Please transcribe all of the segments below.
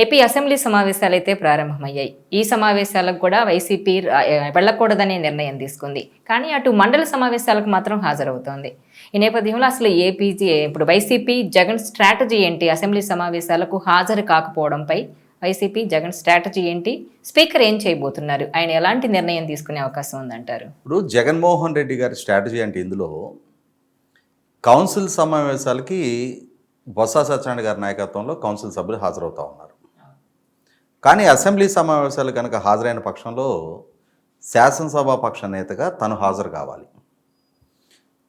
AP assembly సమావేశాలు అయితే ప్రారంభమయ్యాయి. ఈ సమావేశాలకు కూడా వైసీపీ వెళ్ళకూడదనే నిర్ణయం తీసుకుంది. కానీ అటు మండల సమావేశాలకు మాత్రం హాజరవుతోంది. ఈ నేపథ్యంలో అసలు ఏపీజీ ఇప్పుడు వైసీపీ జగన్ స్ట్రాటజీ ఏంటి? అసెంబ్లీ సమావేశాలకు హాజరు కాకపోవడంపై వైసీపీ జగన్ స్ట్రాటజీ ఏంటి? స్పీకర్ ఏం చేయబోతున్నారు? ఆయన ఎలాంటి నిర్ణయం తీసుకునే అవకాశం ఉందంటారు? ఇప్పుడు జగన్మోహన్ రెడ్డి గారి స్ట్రాటజీ అంటే ఇందులో కౌన్సిల్ సమావేశాలకి బొత్స సత్యనారాయణ గారి నాయకత్వంలో కౌన్సిల్ సభ్యులు హాజరవుతూ ఉన్నారు. కానీ అసెంబ్లీ సమావేశాలు కనుక హాజరైన పక్షంలో శాసనసభా పక్ష నేతగా తను హాజరు కావాలి.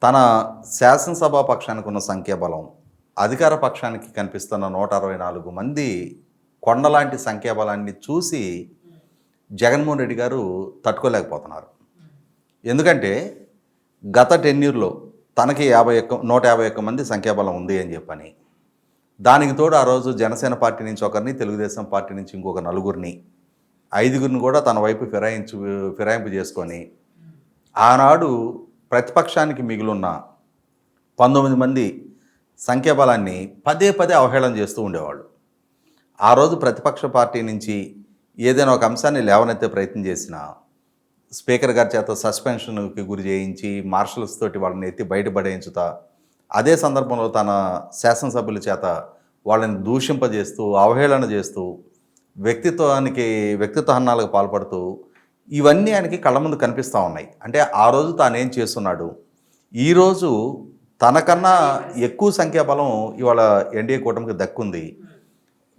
తన శాసనసభా పక్షానికి ఉన్న సంఖ్యాబలం అధికార పక్షానికి కనిపిస్తున్న నూట అరవై నాలుగు మంది కొండలాంటి సంఖ్యాబలాన్ని చూసి జగన్మోహన్ రెడ్డి గారు తట్టుకోలేకపోతున్నారు. ఎందుకంటే గత టెన్యూర్లో తనకి యాభై ఒక్క నూట యాభై ఒక్క మంది సంఖ్యాబలం ఉంది అని చెప్పని దానికి తోడు ఆ రోజు జనసేన పార్టీ నుంచి ఒకరిని తెలుగుదేశం పార్టీ నుంచి ఇంకొక నలుగురిని ఐదుగురిని కూడా తన వైపు ఫిరాయించు ఫిరాయింపు చేసుకొని ఆనాడు ప్రతిపక్షానికి మిగిలిన పంతొమ్మిది మంది సంఖ్యాబలాన్ని పదే పదే అవహేళన చేస్తూ ఉండేవాళ్ళు. ఆ రోజు ప్రతిపక్ష పార్టీ నుంచి ఏదైనా ఒక అంశాన్ని లేవనెత్తే ప్రయత్నం చేసినా స్పీకర్ గారి చేత సస్పెన్షన్కి గురి చేయించి మార్షల్స్ తోటి వాళ్ళని ఎత్తి బయటపడేయించుతా అదే సందర్భంలో తన శాసనసభ్యుల చేత వాళ్ళని దూషింపజేస్తూ అవహేళన చేస్తూ వ్యక్తిత్వానికి వ్యక్తిత్వ హన్నాలకు పాల్పడుతూ ఇవన్నీ ఆయనకి కళ్ళ ముందు కనిపిస్తూ ఉన్నాయి. అంటే ఆ రోజు తానేం చేస్తున్నాడు? ఈరోజు తనకన్నా ఎక్కువ సంఖ్యాబలం ఇవాళ ఎన్డీఏ కూటమికి దక్కుంది.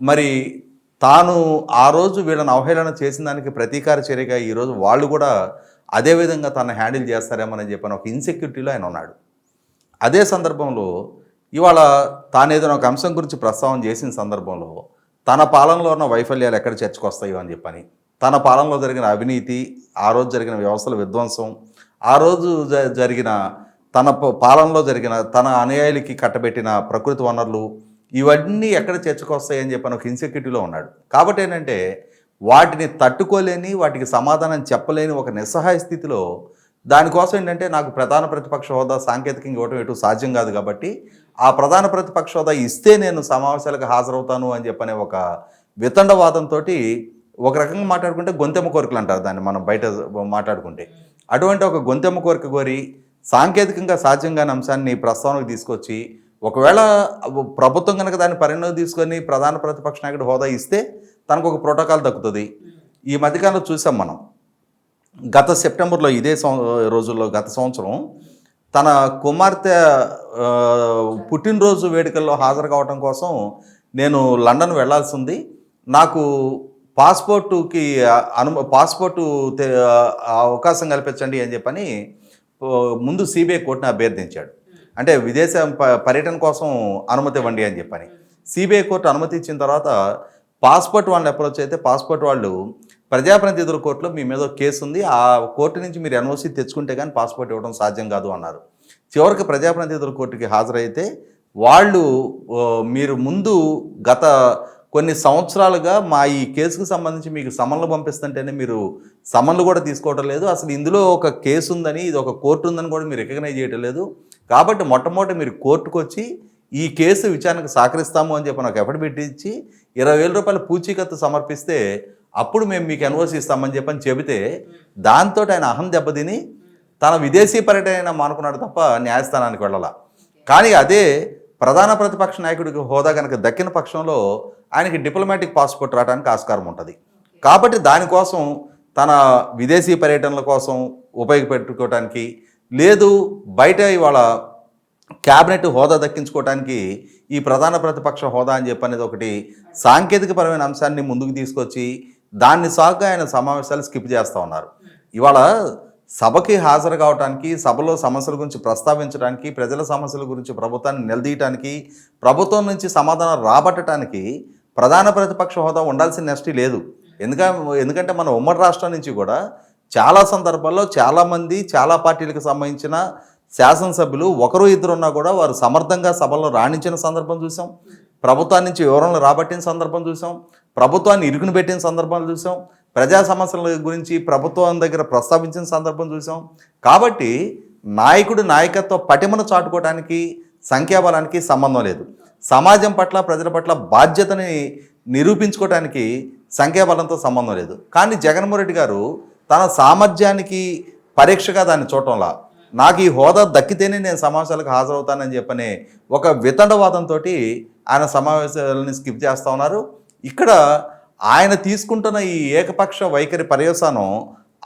మరి తాను ఆ రోజు వీళ్ళని అవహేళన చేసిన దానికి ప్రతీకార చర్యగా ఈరోజు వాళ్ళు కూడా అదే విధంగా తను హ్యాండిల్ చేస్తారేమని చెప్పిన ఒక ఇన్సెక్యూరిటీలో ఆయన ఉన్నాడు. అదే సందర్భంలో ఇవాళ తాను ఏదైనా ఒక అంశం గురించి ప్రస్తావన చేసిన సందర్భంలో తన పాలనలో ఉన్న వైఫల్యాలు ఎక్కడ చర్చకొస్తాయో అని చెప్పని తన పాలనలో జరిగిన అవినీతి ఆ రోజు జరిగిన వ్యవస్థల విధ్వంసం ఆ రోజు జ- జరిగిన తన ప- పాలనలో జరిగిన తన అనుయాయులకి కట్టబెట్టిన ప్రకృతి వనరులు ఇవన్నీ ఎక్కడ చర్చకొస్తాయని చెప్పని ఒక ఇన్సెక్యూరిటీలో ఉన్నాడు. కాబట్టి ఏంటంటే వాటిని తట్టుకోలేని వాటికి సమాధానం చెప్పలేని ఒక నిస్సహాయ స్థితిలో దానికోసం ఏంటంటే నాకు ప్రధాన ప్రతిపక్ష హోదా సాంకేతికంగా ఇవ్వడం ఎటు సాధ్యం కాదు కాబట్టి ఆ ప్రధాన ప్రతిపక్ష హోదా ఇస్తే నేను సమావేశాలకు హాజరవుతాను అని చెప్పనే ఒక వితండవాదంతో ఒక రకంగా మాట్లాడుకుంటే గొంతెమ్మ కోరికలు అంటారు దాన్ని మనం బయట మాట్లాడుకుంటే. అటువంటి ఒక గొంతెమ్మ కోరిక కోరి సాంకేతికంగా సాధ్యం కాని అంశాన్ని ప్రస్తావనకు తీసుకొచ్చి ఒకవేళ ప్రభుత్వం కనుక దాన్ని పరిణామం తీసుకొని ప్రధాన ప్రతిపక్ష నాయకుడు హోదా ఇస్తే తనకు ఒక ప్రోటోకాల్ దక్కుతుంది. ఈ మధ్యకాలంలో చూసాం మనం. గత సెప్టెంబర్లో ఇదే సం- రోజుల్లో గత సంవత్సరం తన కుమార్తె పుట్టినరోజు వేడుకల్లో హాజరు కావడం కోసం నేను లండన్ వెళ్ళాల్సి ఉంది నాకు పాస్పోర్టుకి అను పాస్పోర్టు అవకాశం కల్పించండి అని చెప్పని ముందు సిబిఐ కోర్టుని అభ్యర్థించాడు. అంటే విదేశ పర్యటన కోసం అనుమతి ఇవ్వండి అని చెప్పని. సిబిఐ కోర్టు అనుమతి ఇచ్చిన తర్వాత పాస్పోర్ట్ వాళ్ళని అప్రోచ్ అయితే పాస్పోర్ట్ వాళ్ళు ప్రజాప్రతినిధుల కోర్టులో మీ మీద ఒక కేసు ఉంది. ఆ కోర్టు నుంచి మీరు ఎన్ఓసి తెచ్చుకుంటే కానీ పాస్పోర్ట్ ఇవ్వడం సాధ్యం కాదు అన్నారు. చివరికి ప్రజాప్రతినిధుల కోర్టుకి హాజరైతే వాళ్ళు మీరు ముందు గత కొన్ని సంవత్సరాలుగా మా ఈ కేసుకు సంబంధించి మీకు సమన్లు పంపిస్తుంటేనే మీరు సమన్లు కూడా తీసుకోవడం లేదు. అసలు ఇందులో ఒక కేసు ఉందని ఇది ఒక కోర్టు ఉందని కూడా మీరు రికగ్నైజ్ చేయడం లేదు. కాబట్టి మొట్టమొదటి మీరు కోర్టుకు వచ్చి ఈ కేసు విచారణకు సహకరిస్తాము అని చెప్పి నాకు ఎఫర్ట్ పెట్టించి ఇరవై వేల రూపాయల పూచీకత్తు సమర్పిస్తే అప్పుడు మేము మీకు ఎన్ఓసి ఇస్తామని చెప్పని చెబితే దాంతో ఆయన అహం దెబ్బతిని తన విదేశీ పర్యటన మానుకున్నాడు తప్ప న్యాయస్థానానికి వెళ్ళాల. కానీ అదే ప్రధాన ప్రతిపక్ష నాయకుడికి హోదా కనుక దక్కిన పక్షంలో ఆయనకి డిప్లొమాటిక్ పాస్పోర్ట్ రావడానికి ఆస్కారం ఉంటుంది. కాబట్టి దానికోసం తన విదేశీ పర్యటనల కోసం ఉపయోగపెట్టుకోవటానికి లేదు బయట ఇవాళ క్యాబినెట్ హోదా దక్కించుకోవడానికి ఈ ప్రధాన ప్రతిపక్ష హోదా అని చెప్పనేది ఒకటి సాంకేతికపరమైన అంశాన్ని ముందుకు తీసుకొచ్చి దాన్ని సాగుగా ఆయన సమావేశాలు స్కిప్ చేస్తూ ఉన్నారు. ఇవాళ సభకి హాజరు కావడానికి సభలో సమస్యల గురించి ప్రస్తావించడానికి ప్రజల సమస్యల గురించి ప్రభుత్వాన్ని నిలదీయటానికి ప్రభుత్వం నుంచి సమాధానం రాబట్టడానికి ప్రధాన ప్రతిపక్ష హోదా ఉండాల్సిన నెస్టీ లేదు. ఎందుకంటే ఎందుకంటే మన ఉమ్మడి రాష్ట్రం నుంచి కూడా చాలా సందర్భాల్లో చాలామంది చాలా పార్టీలకు సంబంధించిన శాసనసభ్యులు ఒకరు ఇద్దరు ఉన్నా కూడా వారు సమర్థంగా సభలో రాణించిన సందర్భం చూసాం. ప్రభుత్వం నుంచి వివరణలు రాబట్టిన సందర్భం చూసాం. ప్రభుత్వాన్ని ఇరుకును పెట్టిన సందర్భాలు చూసాం. ప్రజా సమస్యల గురించి ప్రభుత్వం దగ్గర ప్రస్తావించిన సందర్భం చూసాం. కాబట్టి నాయకుడు నాయకత్వ పటిమను చాటుకోవడానికి సంఖ్యాబలానికి సంబంధం లేదు. సమాజం పట్ల ప్రజల పట్ల బాధ్యతని నిరూపించుకోవడానికి సంఖ్యాబలంతో సంబంధం లేదు. కానీ జగన్మోహన్ రెడ్డి గారు తన సామర్థ్యానికి పరీక్షగా దాన్ని చూడటంలా నాకు ఈ హోదా దక్కితేనే నేను సమావేశాలకు హాజరవుతానని చెప్పనే ఒక వితండవాదంతో ఆయన సమావేశాలని స్కిప్ చేస్తూ ఉన్నారు. ఇక్కడ ఆయన తీసుకుంటున్న ఈ ఏకపక్ష వైఖరి పర్యవసానం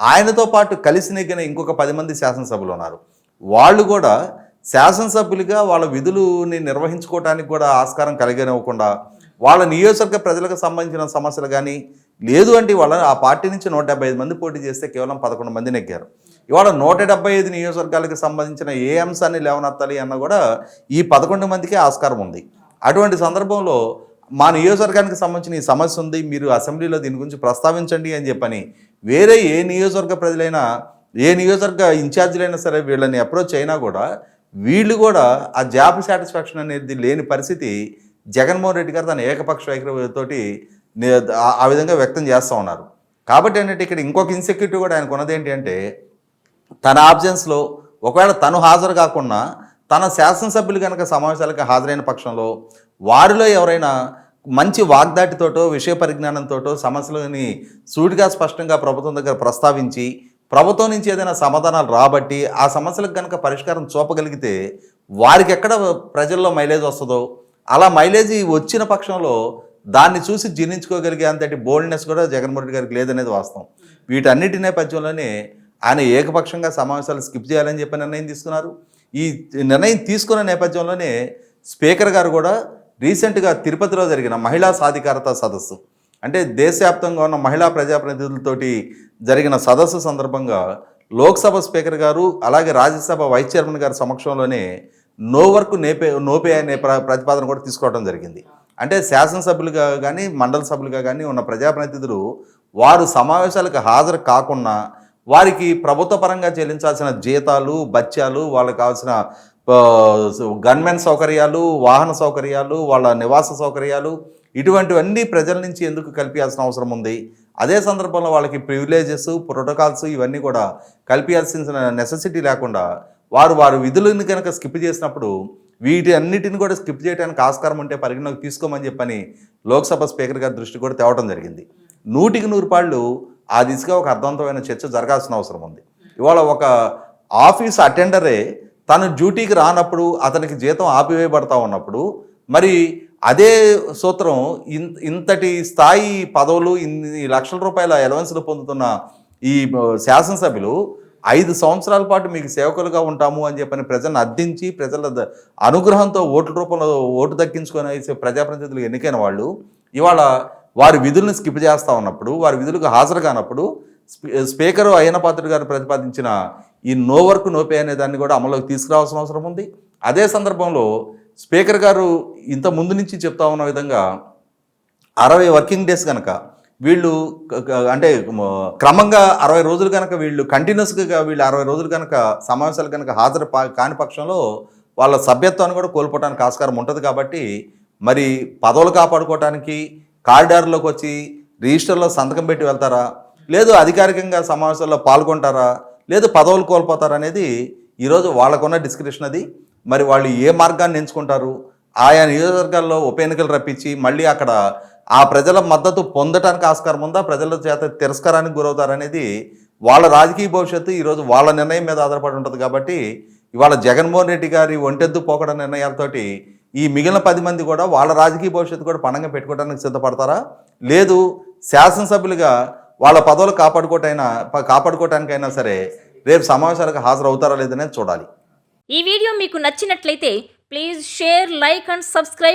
ఆయనతో పాటు కలిసి నెగ్గిన ఇంకొక పది మంది శాసనసభ్యులు ఉన్నారు. వాళ్ళు కూడా శాసనసభ్యులుగా వాళ్ళ విధులుని నిర్వహించుకోవడానికి కూడా ఆస్కారం కలిగనివ్వకుండా వాళ్ళ నియోజకవర్గ ప్రజలకు సంబంధించిన సమస్యలు కానీ లేదు అంటే వాళ్ళ ఆ పార్టీ నుంచి నూట డెబ్బై ఐదు మంది పోటీ చేస్తే కేవలం పదకొండు మంది నెగ్గారు. ఇవాళ నూట డెబ్బై ఐదు నియోజకవర్గాలకు సంబంధించిన ఏ అంశాన్ని లేవనెత్తాలి అన్న కూడా ఈ పదకొండు మందికే ఆస్కారం ఉంది. అటువంటి సందర్భంలో మా నియోజకవర్గానికి సంబంధించిన ఈ సమస్య ఉంది మీరు అసెంబ్లీలో దీని గురించి ప్రస్తావించండి అని చెప్పని వేరే ఏ నియోజకవర్గ ప్రజలైనా ఏ నియోజకవర్గ ఇన్ఛార్జీలైనా సరే వీళ్ళని అప్రోచ్ అయినా కూడా వీళ్ళు కూడా ఆ జాబ్ సాటిస్ఫాక్షన్ అనేది లేని పరిస్థితి జగన్మోహన్ రెడ్డి గారు తన ఏకపక్ష వైఖరితోటి ఆ- ఆ విధంగా వ్యక్తం చేస్తూ ఉన్నారు. కాబట్టి ఏంటంటే ఇక్కడ ఇంకొక ఇన్సెక్యూరిటీ కూడా ఆయనకు ఉన్నది ఏంటి అంటే తన ఆబ్జెన్స్లో ఒకవేళ తను హాజరు కాకుండా తన శాసనసభ్యులు కనుక సమావేశాలకు హాజరైన పక్షంలో వారిలో ఎవరైనా మంచి వాగ్దాటితోటో విషయ పరిజ్ఞానంతోటో సమస్యలని సూటిగా స్పష్టంగా ప్రభుత్వం దగ్గర ప్రస్తావించి ప్రభుత్వం నుంచి ఏదైనా సమాధానాలు రాబట్టి ఆ సమస్యలకు కనుక పరిష్కారం చూపగలిగితే వారికి ఎక్కడ ప్రజల్లో మైలేజ్ వస్తుందో అలా మైలేజ్ వచ్చిన పక్షంలో దాన్ని చూసి జీర్ణించుకోగలిగే అంతటి బోల్డ్నెస్ కూడా జగన్మోహన్ రెడ్డి గారికి లేదనేది వాస్తవం. వీటన్నిటి నేపథ్యంలోనే ఆయన ఏకపక్షంగా సమావేశాలు స్కిప్ చేయాలని చెప్పి నిర్ణయం తీసుకున్నారు. ఈ నిర్ణయం తీసుకున్న నేపథ్యంలోనే స్పీకర్ గారు కూడా రీసెంట్గా తిరుపతిలో జరిగిన మహిళా సాధికారత సదస్సు. అంటే దేశవ్యాప్తంగా ఉన్న మహిళా ప్రజాప్రతినిధులతోటి జరిగిన సదస్సు సందర్భంగా లోక్సభ స్పీకర్ గారు అలాగే రాజ్యసభ వైస్ చైర్మన్ గారి సమక్షంలోనే నో వర్క్ నేపే నోపే అనే ప్ర ప్రతిపాదన కూడా తీసుకోవడం జరిగింది. అంటే శాసనసభ్యులుగా కానీ మండల సభ్యులుగా కానీ ఉన్న ప్రజాప్రతినిధులు వారు సమావేశాలకు హాజరు కాకుండా వారికి ప్రభుత్వ పరంగా చెల్లించాల్సిన జీతాలు బత్యాలు వాళ్ళకి కావాల్సిన గన్మెన్ సౌకర్యాలు వాహన సౌకర్యాలు వాళ్ళ నివాస సౌకర్యాలు ఇటువంటివన్నీ ప్రజల నుంచి ఎందుకు కల్పించాల్సిన అవసరం ఉంది? అదే సందర్భంలో వాళ్ళకి ప్రివిలేజెస్ ప్రోటోకాల్స్ ఇవన్నీ కూడా కల్పించాల్సిన నెసెసిటీ లేకుండా వారు వారి విధులను కనుక స్కిప్ చేసినప్పుడు వీటి అన్నిటిని కూడా స్కిప్ చేయడానికి ఆస్కారం ఉంటే పరిగణలోకి తీసుకోమని చెప్పని లోక్సభ స్పీకర్ గారి దృష్టి కూడా తేవడం జరిగింది. నూటికి నూరు పాళ్ళు ఆ దిశగా ఒక అర్థవంతమైన చర్చ జరగాల్సిన అవసరం ఉంది. ఇవాళ ఒక ఆఫీస్ అటెండరే తను డ్యూటీకి రానప్పుడు అతనికి జీతం ఆపివేయబడతా ఉన్నప్పుడు మరి అదే సూత్రం ఇన్ ఇంతటి స్థాయి పదవులు ఇన్ని లక్షల రూపాయల ఎలవెన్స్లు పొందుతున్న ఈ శాసనసభ్యులు ఐదు సంవత్సరాల పాటు మీకు సేవకులుగా ఉంటాము అని చెప్పని ప్రజలను అర్థించి ప్రజల అనుగ్రహంతో ఓట్ల రూపంలో ఓటు దక్కించుకొని వేసే ప్రజాప్రతినిధులు ఎన్నికైన వాళ్ళు ఇవాళ వారి విధులను స్కిప్ చేస్తూ ఉన్నప్పుడు వారి విధులకు హాజరు కానప్పుడు స్పీ- స్పీకరు అయ్యన పాత్రుడు గారు ప్రతిపాదించిన ఈ నో వర్క్ నోపే అనే దాన్ని కూడా అమలులోకి తీసుకురావాల్సిన అవసరం ఉంది. అదే సందర్భంలో స్పీకర్ గారు ఇంత ముందు నుంచి చెప్తా ఉన్న విధంగా అరవై వర్కింగ్ డేస్ కనుక వీళ్ళు అంటే క్రమంగా అరవై రోజులు కనుక వీళ్ళు కంటిన్యూస్గా వీళ్ళు అరవై రోజులు కనుక సమావేశాలు కనుక హాజరు పా- కాని పక్షంలో వాళ్ళ సభ్యత్వాన్ని కూడా కోల్పోవడానికి ఆస్కారం ఉంటుంది కాబట్టి మరి పదవులు కాపాడుకోవటానికి కారిడార్లోకి వచ్చి రిజిస్టర్లో సంతకం పెట్టి వెళ్తారా? లేదు అధికారికంగా సమావేశాల్లో పాల్గొంటారా? లేదు పదవులు కోల్పోతారా అనేది ఈరోజు వాళ్ళకున్న డిస్క్రిప్షన్ అది. మరి వాళ్ళు ఏ మార్గాన్ని ఎంచుకుంటారు? ఆయా నియోజకవర్గాల్లో ఉప ఎన్నికలు రప్పించి మళ్ళీ అక్కడ ఆ ప్రజల మద్దతు పొందటానికి ఆస్కారం ఉందా? ప్రజల చేత తిరస్కారానికి గురవుతారనేది వాళ్ళ రాజకీయ భవిష్యత్తు ఈరోజు వాళ్ళ నిర్ణయం మీద ఆధారపడి ఉంటుంది కాబట్టి ఇవాళ జగన్మోహన్ రెడ్డి గారి ఒంటెద్దు పోకడ నిర్ణయాలతోటి ఈ మిగిలిన పది మంది కూడా వాళ్ళ రాజకీయ భవిష్యత్తు కూడా పణంగా పెట్టుకోవడానికి సిద్ధపడతారా? లేదు శాసనసభ్యులుగా వాళ్ళ పదవులు కాపాడుకోవటైనా కాపాడుకోవటానికైనా సరే రేపు సమావేశాలకు హాజరవుతారా లేదనేది చూడాలి. ఈ వీడియో మీకు నచ్చినట్లయితే please share like and subscribe